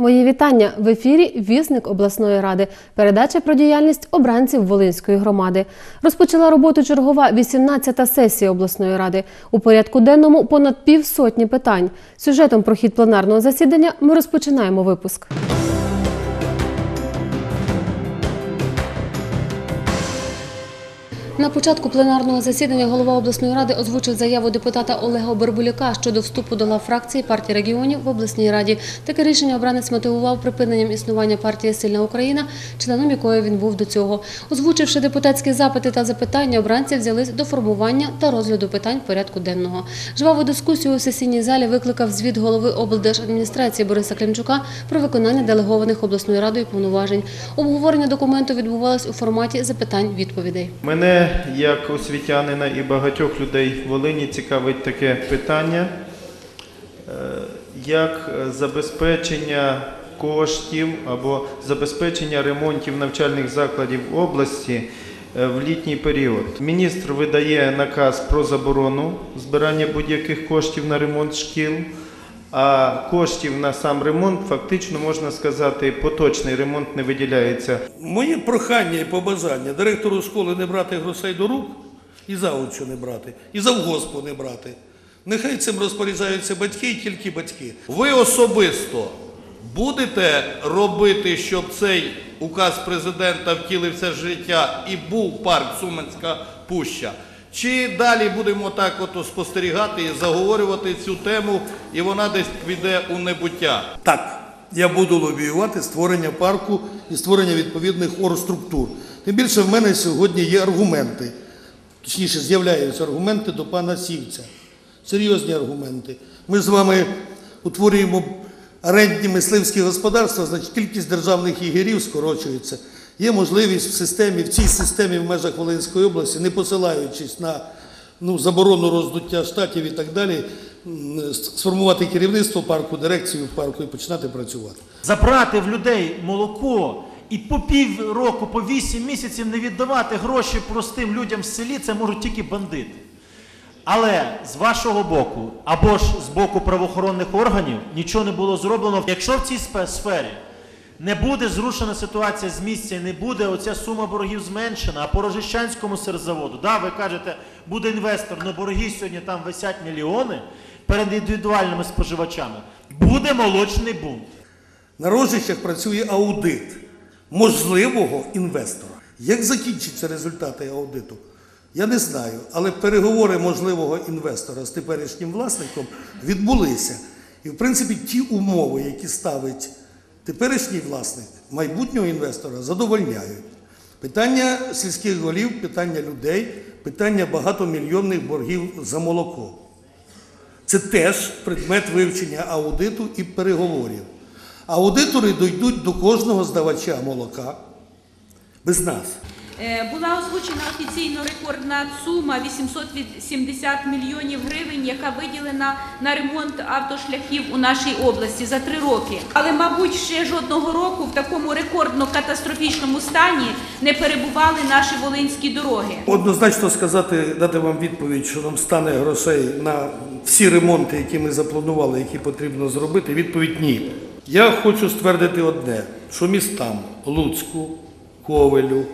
Мої вітання в ефірі Вісник обласної ради. Передача про діяльність обранців Волинської громади. Розпочала роботу чергова 18-та сесія обласної ради. У порядку денному понад півсотні питань. Сюжетом про хід пленарного засідання ми розпочинаємо випуск. На початку пленарного засідання голова обласної ради озвучив заяву депутата Олега Бербуляка щодо вступу до лав фракції партії регіонів в обласній раді. Таке рішення обранець мотивував припиненням існування партії Сильна Україна, членом якої він був до цього. Озвучивши депутатські запити та запитання, обранці взялись до формування та розгляду питань порядку денного. Жваву дискусію у сесійній залі викликав звіт голови облдержадміністрації Бориса Климчука про виконання делегованих обласною радою повноважень. Обговорення документу відбувалось у форматі запитань-відповідей. Мене, як освітянина і багатьох людей в Волині, цікавить таке питання, е, як забезпечення коштів або забезпечення ремонтів навчальних закладів області е, в літній період. Міністр видає наказ про заборону збирання будь-яких коштів на ремонт шкіл. А коштів на сам ремонт фактично можна сказати, поточний ремонт не виділяється. Моє прохання і побажання директору школи не брати грошей до рук, і заучу не брати, і завгоспу не брати. Нехай цим розпоряджаються батьки і тільки батьки. Ви особисто будете робити, щоб цей указ президента втілився в життя і був парк Суменська Пуща? Чи далі будемо так от спостерігати і заговорювати цю тему, і вона десь піде у небуття? Так, я буду лобіювати створення парку і створення відповідних оргструктур. Тим більше в мене сьогодні є аргументи, точніше, з'являються аргументи до пана Сівця. Серйозні аргументи. Ми з вами утворюємо орендні мисливські господарства, значить кількість державних єгерів скорочується. Є можливість в системі, в цій системі в межах Волинської області, не посилаючись на ну, заборону роздуття штатів і так далі, сформувати керівництво парку, дирекцію парку і починати працювати. забрати в людей молоко і по пів року, по вісім місяців не віддавати гроші простим людям в селі, це можуть тільки бандити. Але з вашого боку, або ж з боку правоохоронних органів, нічого не було зроблено. Якщо в цій сфері не буде зрушена ситуація з місця і не буде оця сума боргів зменшена, а по Рожищанському серзаводу, да, ви кажете, буде інвестор, але борги сьогодні там висять мільйони перед індивідуальними споживачами, буде молочний бунт. На рожищах працює аудит можливого інвестора. Як закінчаться результати аудиту? Я не знаю, але переговори можливого інвестора з теперішнім власником відбулися. І, в принципі, ті умови, які ставить теперішній власник майбутнього інвестора, задовольняють. Питання сільських голів, питання людей, питання багатомільйонних боргів за молоко. Це теж предмет вивчення аудиту і переговорів. Аудитори дійдуть до кожного здавача молока без нас. Е, Була озвучена офіційно рекордна сума 870 мільйонів гривень, яка виділена на ремонт автошляхів у нашій області за три роки. Але, мабуть, ще жодного року в такому рекордно катастрофічному стані не перебували наші волинські дороги. Однозначно сказати, дати вам відповідь, що нам стане грошей на всі ремонти, які ми запланували, які потрібно зробити. Відповідь ні. Я хочу ствердити одне, що містам Луцьку, Ковелю,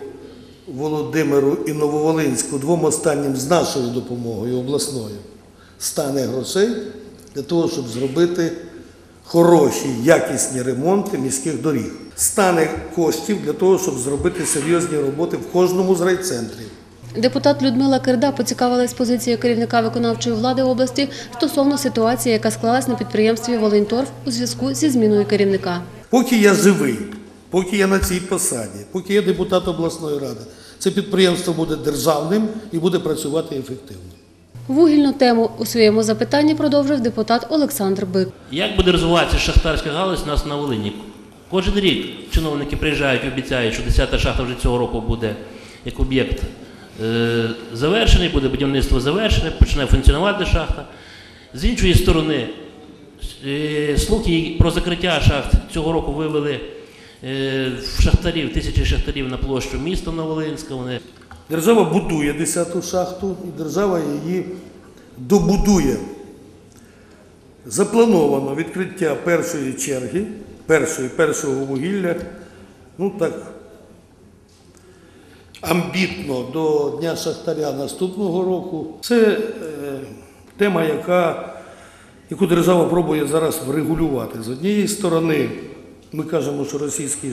Володимиру і Нововолинську, двом останнім з нашою допомогою обласною, стане грошей для того, щоб зробити хороші, якісні ремонти міських доріг. Стане коштів для того, щоб зробити серйозні роботи в кожному з райцентрів. Депутат Людмила Кирда поцікавилась позицією керівника виконавчої влади області стосовно ситуації, яка склалась на підприємстві Волиньторф у зв'язку зі зміною керівника. Поки я живий, поки я на цій посаді, поки я депутат обласної ради, це підприємство буде державним і буде працювати ефективно. Вугільну тему у своєму запитанні продовжив депутат Олександр Бик. Як буде розвиватися шахтарська галузь у нас на Волині? Кожен рік чиновники приїжджають і обіцяють, що 10-та шахта вже цього року буде як об'єкт е, завершений, буде будівництво завершене, почне функціонувати шахта. З іншої сторони, е, слухи про закриття шахт цього року вивели шахтарів, тисячі шахтарів на площу міста Новолинська. Вони Держава будує 10-ту шахту і держава її добудує. Заплановано відкриття першої черги першої, першого вугілля, ну так, амбітно до Дня Шахтаря наступного року. Це е, тема, яка, яку держава пробує зараз врегулювати. З однієї сторони, ми кажемо, що російський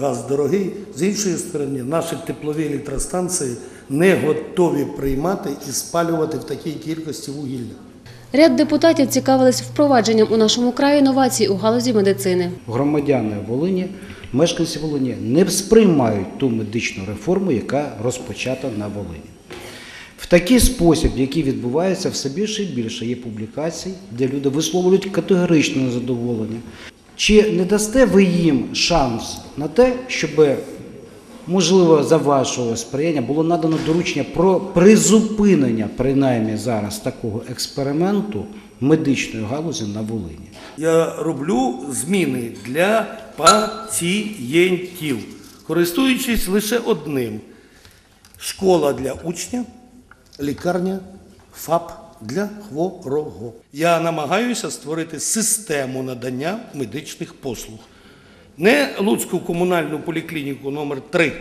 газ дорогий, з іншої сторони, наші теплові електростанції не готові приймати і спалювати в такій кількості вугілля. Ряд депутатів цікавились впровадженням у нашому краї новацій у галузі медицини. громадяни Волині, мешканці Волині не сприймають ту медичну реформу, яка розпочата на Волині. В такий спосіб, який відбувається, все більше і більше є публікацій, де люди висловлюють категоричне незадоволення. Чи не дасте ви їм шанс на те, щоб, можливо, за вашого сприяння було надано доручення про призупинення, принаймні зараз, такого експерименту медичної галузі на Волині? Я роблю зміни для пацієнтів, користуючись лише одним: школа для учня, лікарня, ФАП для хворого. Я намагаюся створити систему надання медичних послуг. Не Луцьку комунальну поліклініку номер 3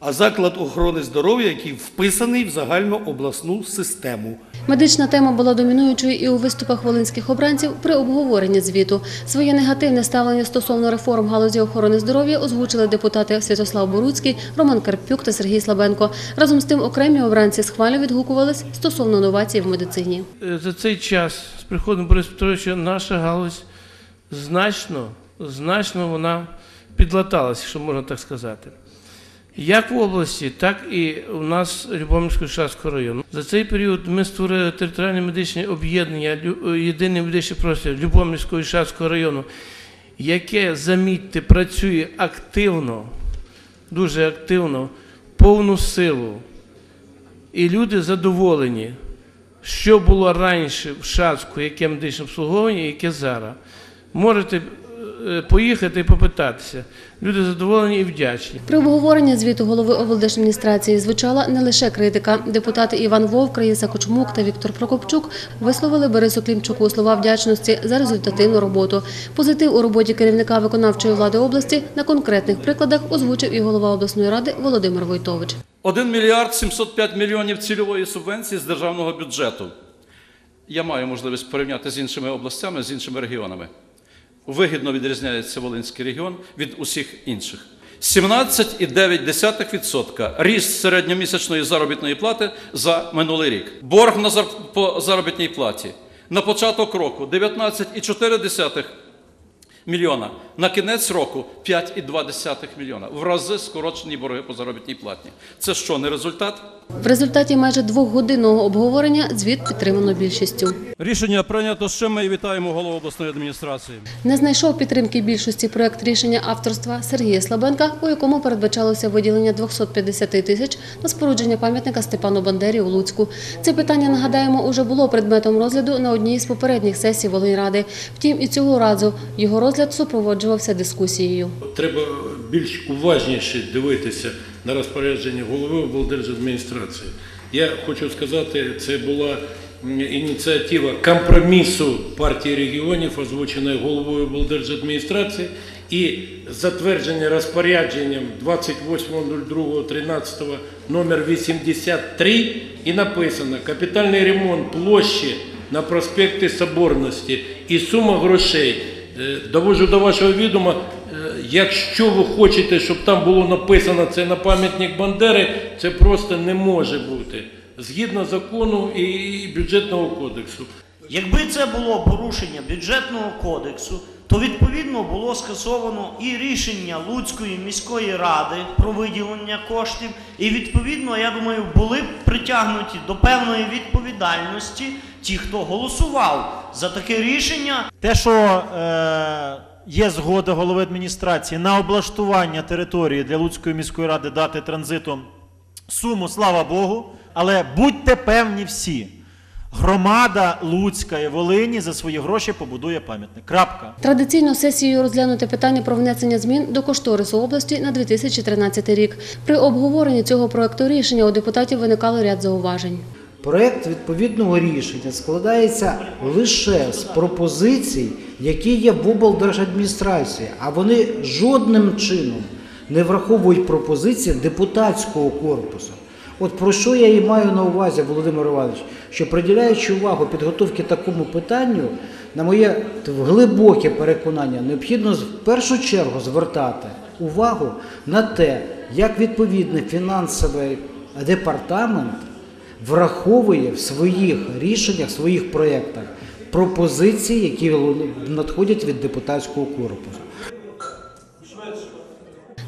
а заклад охорони здоров'я, який вписаний в загальну обласну систему. Медична тема була домінуючою і у виступах волинських обранців при обговоренні звіту. Своє негативне ставлення стосовно реформ галузі охорони здоров'я озвучили депутати Святослав Боруцький, Роман Карпюк та Сергій Слабенко. Разом з тим окремі обранці схвально відгукувались стосовно новацій в медицині. Е, за цей час з приходом Бориса Петровича наша галузь значно, значно вона підлаталася, якщо можна так сказати. Як в області, так і у нас Любомирського Шацького району. За цей період ми створили територіальне медичне об'єднання, єдиний медичний простір Любомирського і Шацького району, яке, замітьте, працює активно, дуже активно, повну силу. І люди задоволені, що було раніше в Шацьку, яке медичне обслуговування, яке зараз. Можете поїхати і попитатися. Люди задоволені і вдячні. При обговоренні звіту голови облдержадміністрації звучала не лише критика. Депутати Іван Вовк, Раїса Кочмук та Віктор Прокопчук висловили Борису Клімчуку слова вдячності за результативну роботу. Позитив у роботі керівника виконавчої влади області на конкретних прикладах озвучив і голова обласної ради Володимир Войтович. 1 мільярд 705 мільйонів цільової субвенції з державного бюджету. Я маю можливість порівняти з іншими областями, з іншими регіонами. Вигідно відрізняється Волинський регіон від усіх інших. 17,9% ріст середньомісячної заробітної плати за минулий рік. Борг на зар- по заробітній платі на початок року 19,4 мільйона. На кінець року 5,2 мільйона. В рази скорочені борги по заробітній платні. Це що, не результат? В результаті майже двохгодинного обговорення звіт підтримано більшістю. Рішення прийнято. Ще ми вітаємо голову обласної адміністрації. Не знайшов підтримки більшості проект рішення авторства Сергія Слабенка, у якому передбачалося виділення 250 тисяч на спорудження пам'ятника Степану Бандері у Луцьку. Це питання, нагадаємо, уже було предметом розгляду на одній з попередніх сесій Волиньради. Втім, і цього разу його розгляд супроводжувався дискусією. Треба більш уважніше дивитися на розпорядження голови облдержадміністрації. Я хочу сказати, це була ініціатива компромісу партії регіонів, озвучена головою облдержадміністрації, і затвердження розпорядженням 28.02.13 номер 83 і написано капітальний ремонт площі на проспекті Соборності і сума грошей. Е, Доводжу до вашого відома, е, якщо ви хочете, щоб там було написано це на пам'ятник Бандери, це просто не може бути. Згідно закону і бюджетного кодексу. Якби це було порушення бюджетного кодексу, то відповідно було скасовано і рішення Луцької міської ради про виділення коштів, і відповідно, я думаю, були б притягнуті до певної відповідальності ті, хто голосував за таке рішення, Те, що е, є згода голови адміністрації на облаштування території для Луцької міської ради дати транзитом суму, слава Богу. Але будьте певні всі, громада Луцька і Волині за свої гроші побудує пам'ятник. Крапка. Традиційно сесією розглянути питання про внесення змін до кошторису області на 2013 рік. При обговоренні цього проекту рішення у депутатів виникало ряд зауважень. Проект відповідного рішення складається лише з пропозицій, які є в облдержадміністрації, а вони жодним чином не враховують пропозиції депутатського корпусу. От про що я і маю на увазі, Володимир Іванович, що приділяючи увагу підготовки такому питанню, на моє глибоке переконання, необхідно в першу чергу звертати увагу на те, як відповідний фінансовий департамент враховує в своїх рішеннях, в своїх проєктах пропозиції, які надходять від депутатського корпусу.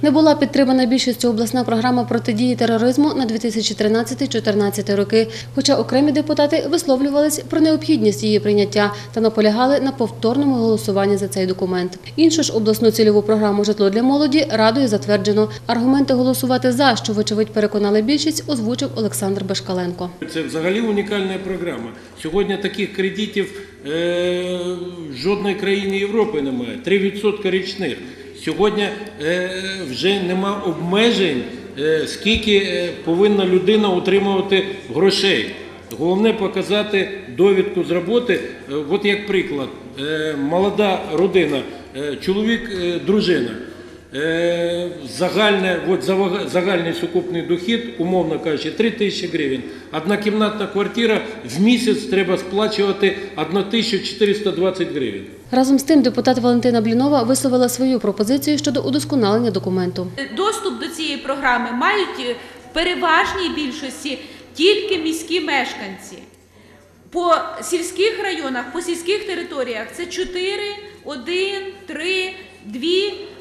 Не була підтримана більшістю обласна програма протидії тероризму на 2013-2014 роки. Хоча окремі депутати висловлювались про необхідність її прийняття та наполягали на повторному голосуванні за цей документ. Іншу ж обласну цільову програму Житло для молоді радою затверджено. Аргументи голосувати за, що вочевидь переконали більшість, озвучив Олександр Бешкаленко. Це взагалі унікальна програма. Сьогодні таких кредитів е, жодної країні Європи немає. 3% річних. Сьогодні е, вже нема обмежень, е, скільки е, повинна людина отримувати грошей. Головне показати довідку з роботи. От як приклад, молода родина, чоловік, дружина. Загальне, от загальний сукупний дохід, умовно кажучи, 3 тисячі гривень. Однокімнатна квартира в місяць треба сплачувати 1420 гривень. Разом з тим, депутат Валентина Блінова висловила свою пропозицію щодо удосконалення документу. Доступ до цієї програми мають е, в переважній більшості тільки міські мешканці. По сільських районах, по сільських територіях це 4, 1, 3, 2,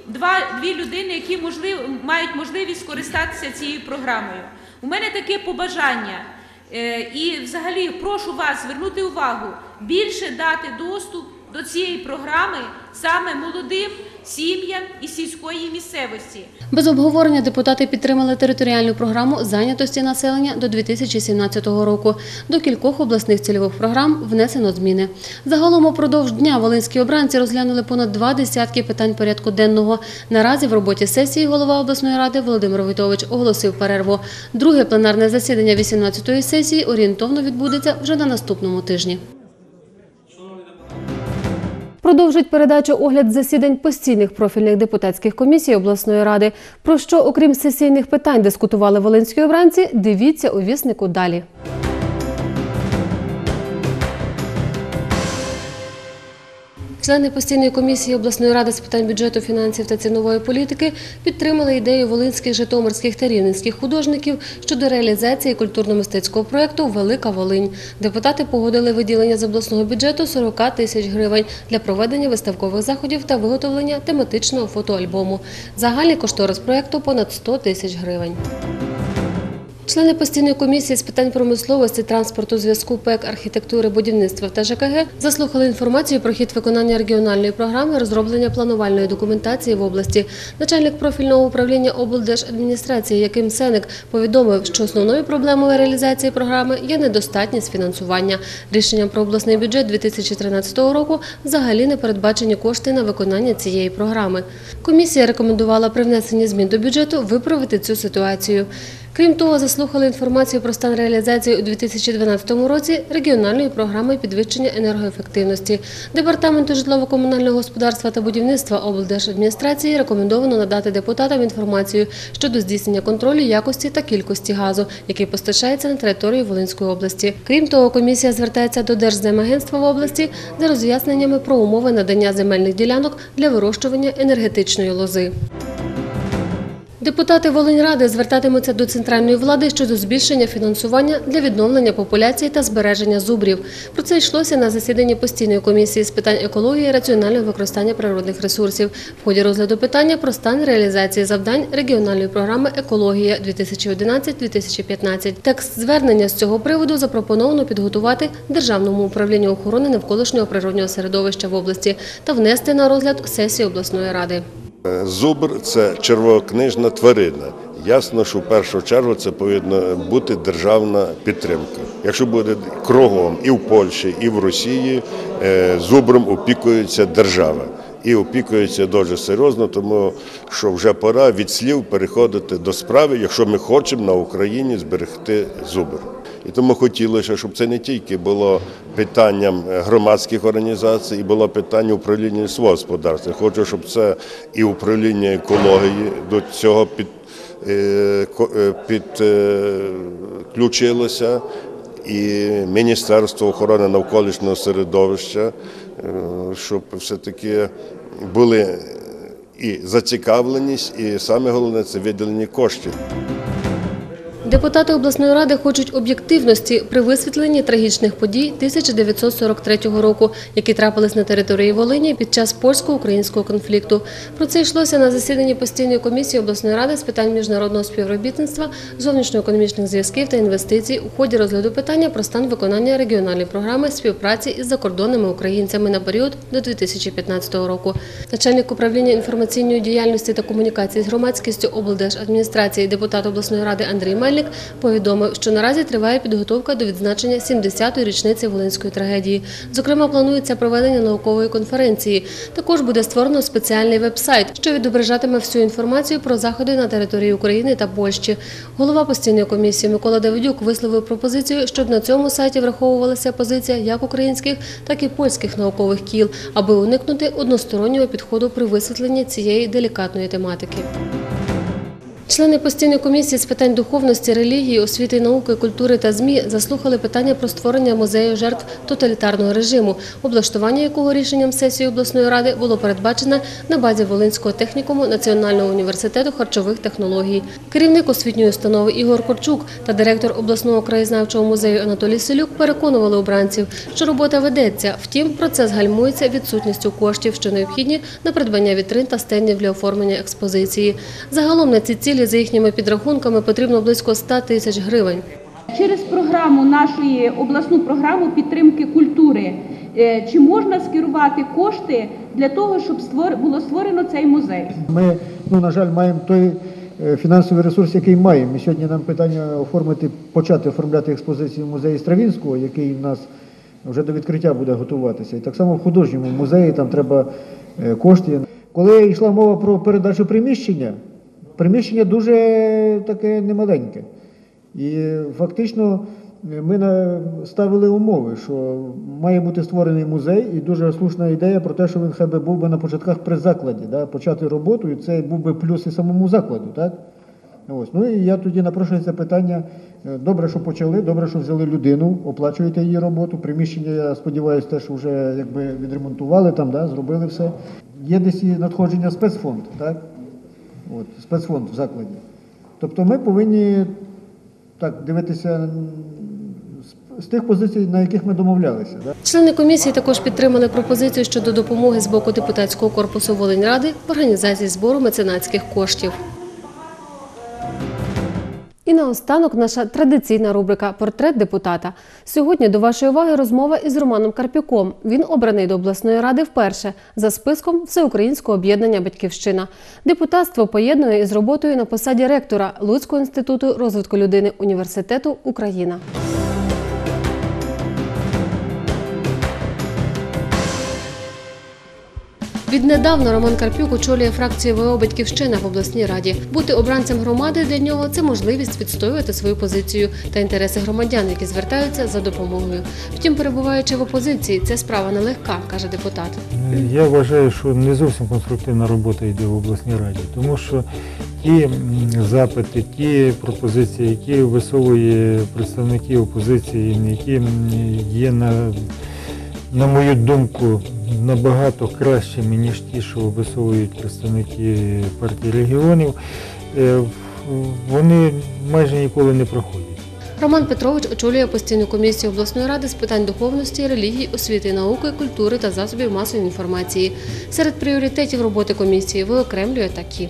два, дві людини, які можлив, мають можливість скористатися цією програмою. У мене таке побажання. Е, І взагалі прошу вас звернути увагу, більше дати доступ до цієї програми саме молодим сім'ям із сільської місцевості. Без обговорення депутати підтримали територіальну програму зайнятості населення до 2017 року. До кількох обласних цільових програм внесено зміни. Загалом упродовж дня волинські обранці розглянули понад два десятки питань порядку денного. Наразі в роботі сесії голова обласної ради Володимир Войтович оголосив перерву. Друге пленарне засідання 18-ї сесії орієнтовно відбудеться вже на наступному тижні. Продовжить передачу огляд засідань постійних профільних депутатських комісій обласної ради. Про що, окрім сесійних питань, дискутували волинські обранці, дивіться у віснику далі. Члени постійної комісії обласної ради з питань бюджету, фінансів та цінової політики підтримали ідею волинських, житомирських та рівненських художників щодо реалізації культурно-мистецького проєкту Велика Волинь. Депутати погодили виділення з обласного бюджету 40 тисяч гривень для проведення виставкових заходів та виготовлення тематичного фотоальбому. Загальний кошторис проєкту понад 100 тисяч гривень. Члени постійної комісії з питань промисловості, транспорту, зв'язку, ПЕК, архітектури, будівництва та ЖКГ заслухали інформацію про хід виконання регіональної програми розроблення планувальної документації в області. Начальник профільного управління облдержадміністрації Яким Сеник повідомив, що основною проблемою реалізації програми є недостатність фінансування. Рішенням про обласний бюджет 2013 року взагалі не передбачені кошти на виконання цієї програми. Комісія рекомендувала при внесенні змін до бюджету виправити цю ситуацію. Крім того, заслухали інформацію про стан реалізації у 2012 році регіональної програми підвищення енергоефективності. Департаменту житлово-комунального господарства та будівництва облдержадміністрації рекомендовано надати депутатам інформацію щодо здійснення контролю якості та кількості газу, який постачається на територію Волинської області. Крім того, комісія звертається до Держземагентства в області за роз'ясненнями про умови надання земельних ділянок для вирощування енергетичної лози. Депутати Волиньради звертатимуться до центральної влади щодо збільшення фінансування для відновлення популяції та збереження зубрів. Про це йшлося на засіданні постійної комісії з питань екології і раціонального використання природних ресурсів в ході розгляду питання про стан реалізації завдань регіональної програми Екологія 2011-2015. Текст звернення з цього приводу запропоновано підготувати Державному управлінню охорони навколишнього природнього середовища в області та внести на розгляд сесії обласної ради. Зубр це червокнижна тварина. Ясно, що в першу чергу це повинна бути державна підтримка. Якщо буде кругом і в Польщі, і в Росії, е, зубром опікується держава. і опікуються дуже серйозно, тому що вже пора від слів переходити до справи, якщо ми хочемо на Україні зберегти зубр. І тому хотілося, щоб це не тільки було питанням е, громадських організацій, і було питання управління свого господарства. Хочу, щоб це і управління екології до цього під, е, е, підключилося, і Міністерство охорони навколишнього середовища, щоб все-таки були і зацікавленість, і саме головне це виділення коштів. Депутати обласної ради хочуть об'єктивності при висвітленні трагічних подій 1943 року, які трапились на території Волині під час польсько-українського конфлікту. Про це йшлося на засіданні постійної комісії обласної ради з питань міжнародного співробітництва, зовнішньоекономічних зв'язків та інвестицій у ході розгляду питання про стан виконання регіональної програми співпраці із закордонними українцями на період до 2015 року. Начальник управління інформаційної діяльності та комунікації з громадськістю облдержадміністрації депутат обласної ради Андрій Мельник повідомив, що наразі триває підготовка до відзначення 70-ї річниці Волинської трагедії. Зокрема, планується проведення наукової конференції. Також буде створено спеціальний веб-сайт, що відображатиме всю інформацію про заходи на території України та Польщі. Голова постійної комісії Микола Давидюк висловив пропозицію, щоб на цьому сайті враховувалася позиція як українських, так і польських наукових кіл, аби уникнути одностороннього підходу при висвітленні цієї делікатної тематики. Члени постійної комісії з питань духовності, релігії, освіти, науки, культури та ЗМІ заслухали питання про створення музею жертв тоталітарного режиму, облаштування якого рішенням сесії обласної ради було передбачено на базі Волинського технікуму Національного університету харчових технологій. Керівник освітньої установи Ігор Корчук та директор обласного краєзнавчого музею Анатолій Селюк переконували обранців, що робота ведеться. Втім, процес гальмується відсутністю коштів, що необхідні на придбання вітрин та стендів для оформлення експозиції. Загалом на ці цілі за їхніми підрахунками потрібно близько 100 тисяч гривень. Через програму нашої обласну програму підтримки культури. е, Чи можна скерувати кошти для того, щоб було створено цей музей? Ми, ну, на жаль, маємо той е, фінансовий ресурс, який маємо. І сьогодні нам питання оформити, почати оформляти експозицію в музеї Стравінського, який в нас вже до відкриття буде готуватися. І так само в художньому музеї там треба е, кошти. Коли йшла мова про передачу приміщення, приміщення дуже таке немаленьке. І фактично е, ми ставили умови, що має бути створений музей, і дуже слушна ідея про те, що він хай би був би на початках при закладі, да, почати роботу, і це був би плюс і самому закладу. Так? Ось. Ну і я тоді напрошую це питання. Е, Добре, що почали, добре, що взяли людину, оплачуєте її роботу. Приміщення, я сподіваюся, теж вже якби відремонтували там, да, зробили все. Є десь і надходження спецфонд, так? От, спецфонд в закладі. Тобто ми повинні так дивитися з- тих позицій, на яких ми домовлялися. Члени комісії також підтримали пропозицію щодо допомоги з боку депутатського корпусу Волиньради в організації збору меценатських коштів. І наостанок наша традиційна рубрика Портрет депутата. Сьогодні до вашої уваги розмова із Романом Карпюком. Він обраний до обласної ради вперше за списком Всеукраїнського об'єднання Батьківщина. Депутатство поєднує із роботою на посаді ректора Луцького інституту розвитку людини університету Україна. Віднедавна Роман Карпюк очолює фракцію ВО Батьківщина в обласній раді. Бути обранцем громади для нього це можливість відстоювати свою позицію та інтереси громадян, які звертаються за допомогою. Втім, перебуваючи в опозиції, ця справа нелегка, каже депутат. Я вважаю, що не зовсім конструктивна робота йде в обласній раді, тому що ті запити, ті пропозиції, які висовує представники опозиції, які є на, на мою думку набагато кращими, ніж ті, що висовують представники партії регіонів, е, вони майже ніколи не проходять. Роман Петрович очолює постійну комісію обласної ради з питань духовності, релігії, освіти, науки, культури та засобів масової інформації. Серед пріоритетів роботи комісії виокремлює такі.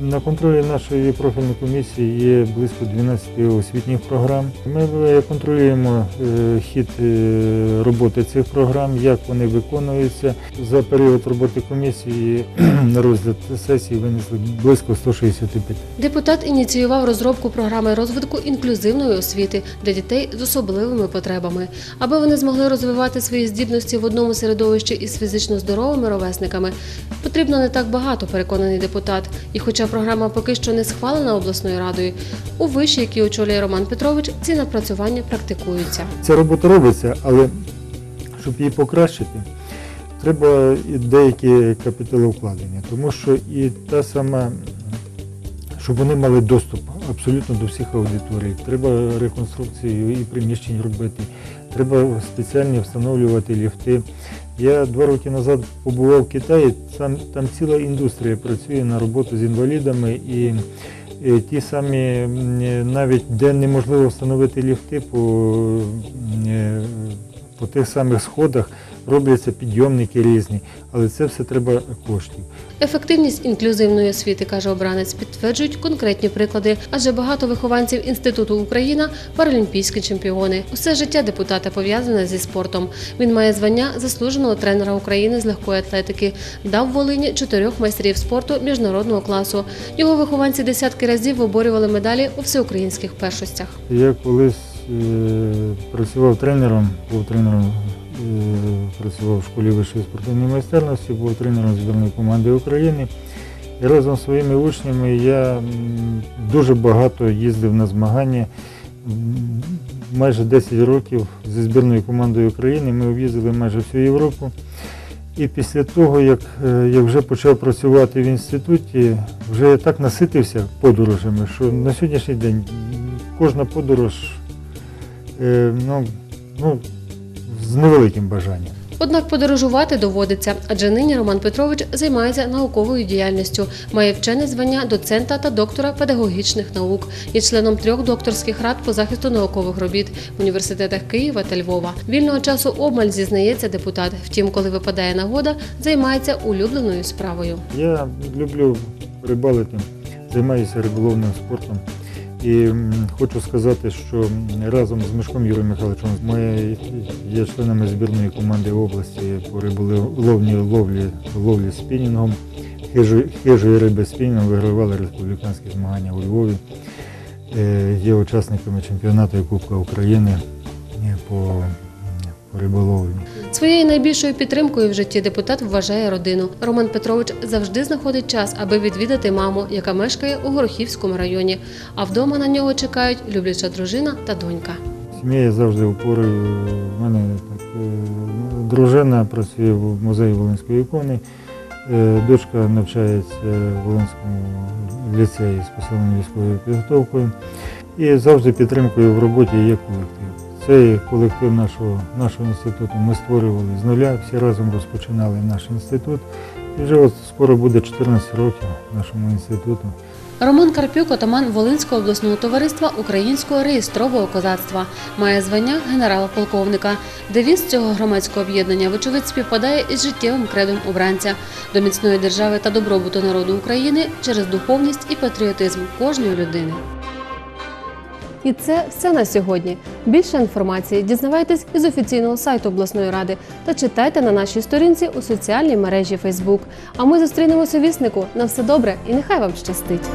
На контролі нашої профільної комісії є близько 12 освітніх програм. Ми е, контролюємо е, хід е, роботи цих програм, як вони виконуються. За період роботи комісії на розгляд сесії винесли близько 165. Депутат ініціював розробку програми розвитку інклюзивної освіти. Освіти для дітей з особливими потребами, аби вони змогли розвивати свої здібності в одному середовищі із фізично здоровими ровесниками. Потрібно не так багато, переконаний депутат. І хоча програма поки що не схвалена обласною радою, у виші, які очолює Роман Петрович, ці напрацювання практикуються. Ця робота робиться, але щоб її покращити, треба і деякі капіталовкладення, тому що і та сама, щоб вони мали доступ абсолютно до всіх аудиторій. Треба реконструкцію і приміщень робити, треба спеціальні встановлювати ліфти. Я два роки назад побував в Китаї, там, там ціла індустрія працює на роботу з інвалідами і. е, Ті самі е, навіть де неможливо встановити ліфти по, е, по тих самих сходах, робляться підйомники різні, але це все треба коштів. Ефективність інклюзивної освіти, каже обранець, підтверджують конкретні приклади, адже багато вихованців інституту Україна паралімпійські чемпіони. Усе життя депутата пов'язане зі спортом. Він має звання заслуженого тренера України з легкої атлетики. Дав Волині чотирьох майстрів спорту міжнародного класу. Його вихованці десятки разів виборювали медалі у всеукраїнських першостях. Я колись е, працював тренером, був тренером, працював в школі вищої спортивної майстерності, був тренером збірної команди України. І разом з своїми учнями я дуже багато їздив на змагання. Майже 10 років зі збірною командою України ми об'їздили майже всю Європу. І після того, як, е, як вже почав працювати в інституті, вже я так наситився подорожами, що на сьогоднішній день кожна подорож е, ну, ну, з невеликим бажанням. Однак подорожувати доводиться, адже нині Роман Петрович займається науковою діяльністю, має вчене звання доцента та доктора педагогічних наук, є членом трьох докторських рад по захисту наукових робіт в університетах Києва та Львова. Вільного часу обмаль зізнається депутат. Втім, коли випадає нагода, займається улюбленою справою. Я люблю рибалити, займаюся риболовним спортом. І хочу сказати, що разом з Мишком Юрієм Михайловичем ми є членами збірної команди області по риболовній ловлі, ловлі спінінгом. Хижої, хижої риби спінінгом вигравали республіканські змагання у Львові. Е, Є учасниками чемпіонату і Кубка України е, по, по риболовлі. Своєю найбільшою підтримкою в житті депутат вважає родину. Роман Петрович завжди знаходить час, аби відвідати маму, яка мешкає у Горохівському районі. А вдома на нього чекають любляча дружина та донька. Сім'я завжди опорою. У мене так, е, дружина працює в музеї Волинської ікони, е, дочка навчається в Волинському ліцеї з посиленою військовою підготовкою. І завжди підтримкою в роботі є колектив. Цей колектив нашого, нашого інституту ми створювали з нуля, всі разом розпочинали наш інститут. І вже от скоро буде 14 років нашому інституту. Роман Карпюк, отаман Волинського обласного товариства українського реєстрового козацтва, має звання генерала-полковника. Девіз цього громадського об'єднання, вочевидь, співпадає із життєвим кредом обранця до міцної держави та добробуту народу України через духовність і патріотизм кожної людини. І це все на сьогодні. Більше інформації дізнавайтесь із офіційного сайту обласної ради та читайте на нашій сторінці у соціальній мережі Facebook. А ми зустрінемося у віснику. На все добре і нехай вам щастить!